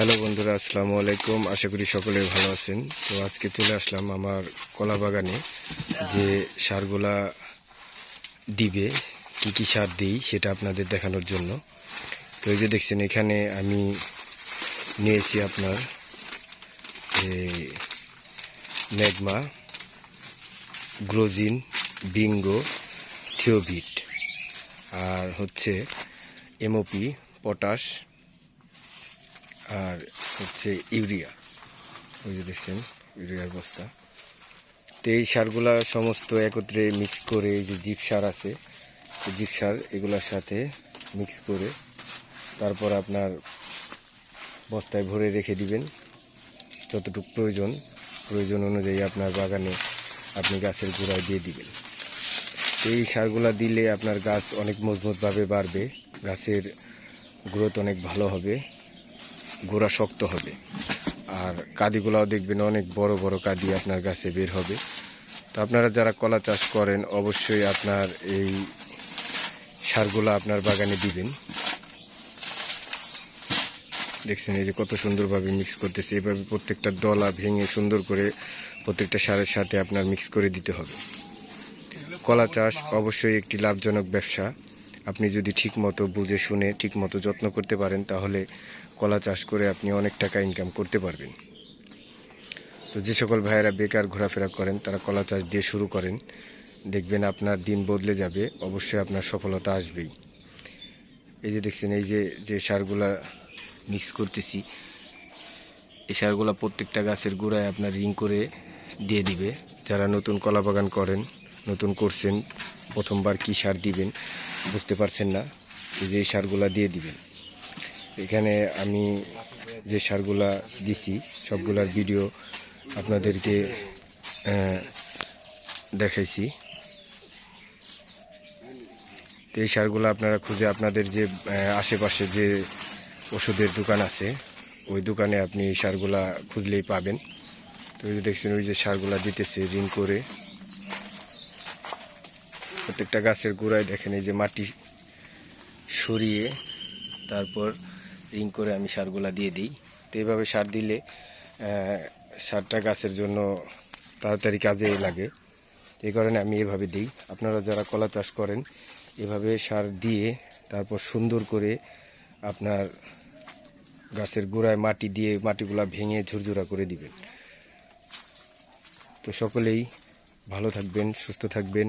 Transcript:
Hello বন্ধুরা, আসসালামু আলাইকুম। আশা করি সকলে ভালো আছেন। তো আজকে চলে আসলাম আমার কলা বাগানে যে সারগুলা দিবে, কি কি সার দিই সেটা আপনাদের দেখানোর জন্য। তো এই যে দেখছেন, এখানে আমি নিয়েছি আপনার ম্যাগমা, গ্রোজিন, বিঙ্গো থিওভিট আর হচ্ছে এমওপি, পটাশ আর হচ্ছে ইউরিয়া। ওই যে দেখছেন, ইউরিয়ার বস্তা। তো এই সারগুলা সমস্ত একত্রে মিক্স করে এই যে জিপ সার আছে জিপ সার এগুলোর সাথে মিক্স করে তারপর আপনার বস্তায় ভরে রেখে দিবেন। যতটুকু প্রয়োজন প্রয়োজন অনুযায়ী আপনার বাগানে আপনি গাছের গোড়ায় দিয়ে দিবেন। এই সারগুলা দিলে আপনার গাছ অনেক মজবুতভাবে বাড়বে, গাছের গ্রোথ অনেক ভালো হবে। গোড়া শক্ত হবে। আর কাদিগুলাও দেখবেন অনেক বড় বড় কাদি আপনার গাছে বের হবে। তো আপনারা যারা কলা চাষ করেন, অবশ্যই আপনার এই সারগুলো আপনার বাগানে দিবেন। দেখছেন এই যে কত সুন্দরভাবে মিক্স করতেছে। এভাবে প্রত্যেকটা ডলা ভেঙে সুন্দর করে প্রত্যেকটা সারের সাথে আপনার মিক্স করে দিতে হবে। কলা চাষ অবশ্যই একটি লাভজনক ব্যবসা। আপনি যদি ঠিকমতো বুঝে শুনে, ঠিকমতো যত্ন করতে পারেন, তাহলে কলা চাষ করে আপনি অনেক টাকা ইনকাম করতে পারবেন। তো যে সকল ভাইয়েরা বেকার ঘোরাফেরা করেন, তারা কলা চাষ দিয়ে শুরু করেন। দেখবেন আপনার দিন বদলে যাবে, অবশ্যই আপনার সফলতা আসবেই। এই যে দেখছেন, এই যে যে সারগুলা মিক্স করতেছি, এই সারগুলা প্রত্যেকটা গাছের গোড়ায় আপনার রিং করে দিয়ে দিবে। যারা নতুন কলা বাগান করেন নতুন করছেন, প্রথমবার কি সার দিবেন বুঝতে পারছেন না যে সারগুলা দিয়ে দিবেন। এখানে আমি যে সারগুলা দিছি, সবগুলার ভিডিও আপনাদেরকে দেখাইছি। তো এই সারগুলো আপনারা খুঁজে আপনাদের যে আশেপাশে যে ওষুধের দোকান আছে, ওই দোকানে আপনি সারগুলা খুঁজলেই পাবেন। তো দেখছেন, ওই যে সারগুলা দিতেছে রিং করে। প্রত্যেকটা গাছের গোড়ায় দেখেন এই যে মাটি সরিয়ে তারপর রিং করে আমি সারগুলা দিয়ে দিই। তো এইভাবে সার দিলে সারটা গাছের জন্য তাড়াতাড়ি কাজে লাগে। এই কারণে আমি এভাবে দিই। আপনারা যারা কলা চাষ করেন, এভাবে সার দিয়ে তারপর সুন্দর করে আপনার গাছের গোড়ায় মাটি দিয়ে মাটিগুলা ভেঙে ঝুরঝুরা করে দিবেন। তো সকলেই ভালো থাকবেন, সুস্থ থাকবেন।